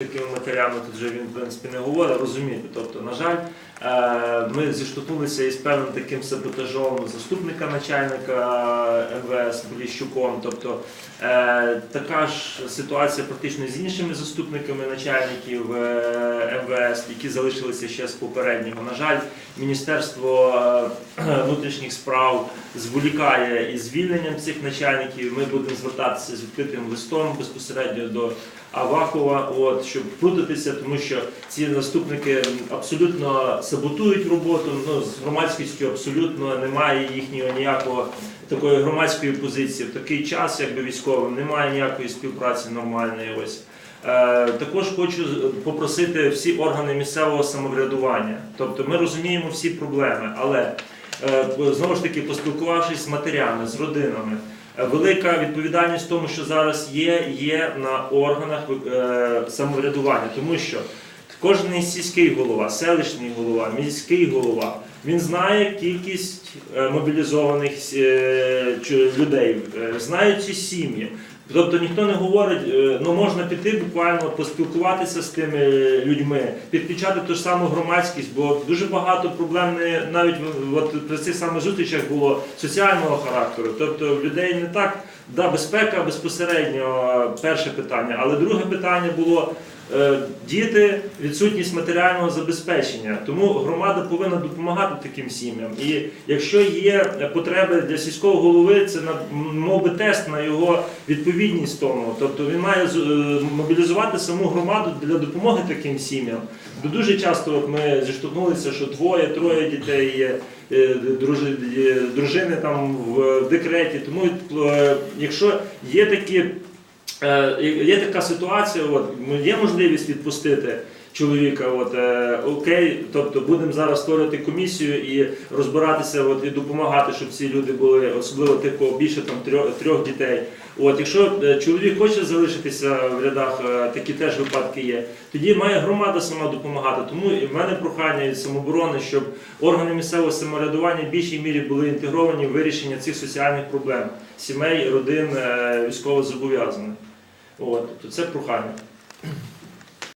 Такими матерями тут вже він в принципі не говорить, розумієте. Тобто, на жаль, е, ми зіштовхнулися із певним таким саботажом заступника начальника МВС Поліщуком. Тобто е, така ж ситуація практично з іншими заступниками начальників е, МВС, які залишилися ще з попереднього. На жаль, Міністерство е, внутрішніх справ зволікає із звільненням цих начальників. Ми будемо звертатися з відкритим листом безпосередньо до Авакова, от, щоб втрутитися, тому що ці заступники абсолютно саботують роботу. Ну, з громадськістю абсолютно немає їхнього ніякого такої громадської позиції. В такий час, якби військовим, немає ніякої співпраці нормальної. Ось. Е, Також хочу попросити всі органи місцевого самоврядування. Тобто ми розуміємо всі проблеми, але е, знову ж таки, поспілкувавшись з матерями, з родинами, е, велика відповідальність в тому, що зараз є, є на органах самоврядування, тому що кожен сільський голова, селищний голова, міський голова. Він знає кількість е, мобілізованих е, людей, е, знає ці сім'ї. Тобто ніхто не говорить, ну можна піти буквально поспілкуватися з тими людьми, підключати ту ж саму громадськість, бо дуже багато проблем не навіть от при цих самих зустрічах було соціального характеру. Тобто в людей не так да, безпека безпосередньо перше питання, але друге питання було. Е, Діти, відсутність матеріального забезпечення, тому громада повинна допомагати таким сім'ям. І якщо є потреби для сільського голови, це мов би тест на його відповідність тому. Тобто він має е, мобілізувати саму громаду для допомоги таким сім'ям. Бо дуже часто ми зіштовхнулися, що двоє, троє дітей є, е, е, дружини там в декреті. Тому якщо є такі. Е, Є така ситуація, от, є можливість відпустити чоловіка, от, е, окей, тобто будемо зараз створювати комісію і розбиратися от, і допомагати, щоб ці люди були, особливо тих, більше там, трьох, трьох дітей. От, якщо е, чоловік хоче залишитися в рядах, такі теж випадки є, тоді має громада сама допомагати. Тому і в мене прохання від самооборони, щоб органи місцевого самоврядування в більшій мірі були інтегровані в вирішення цих соціальних проблем сімей, родин, військовозобов'язаних. От, тобто це прохання.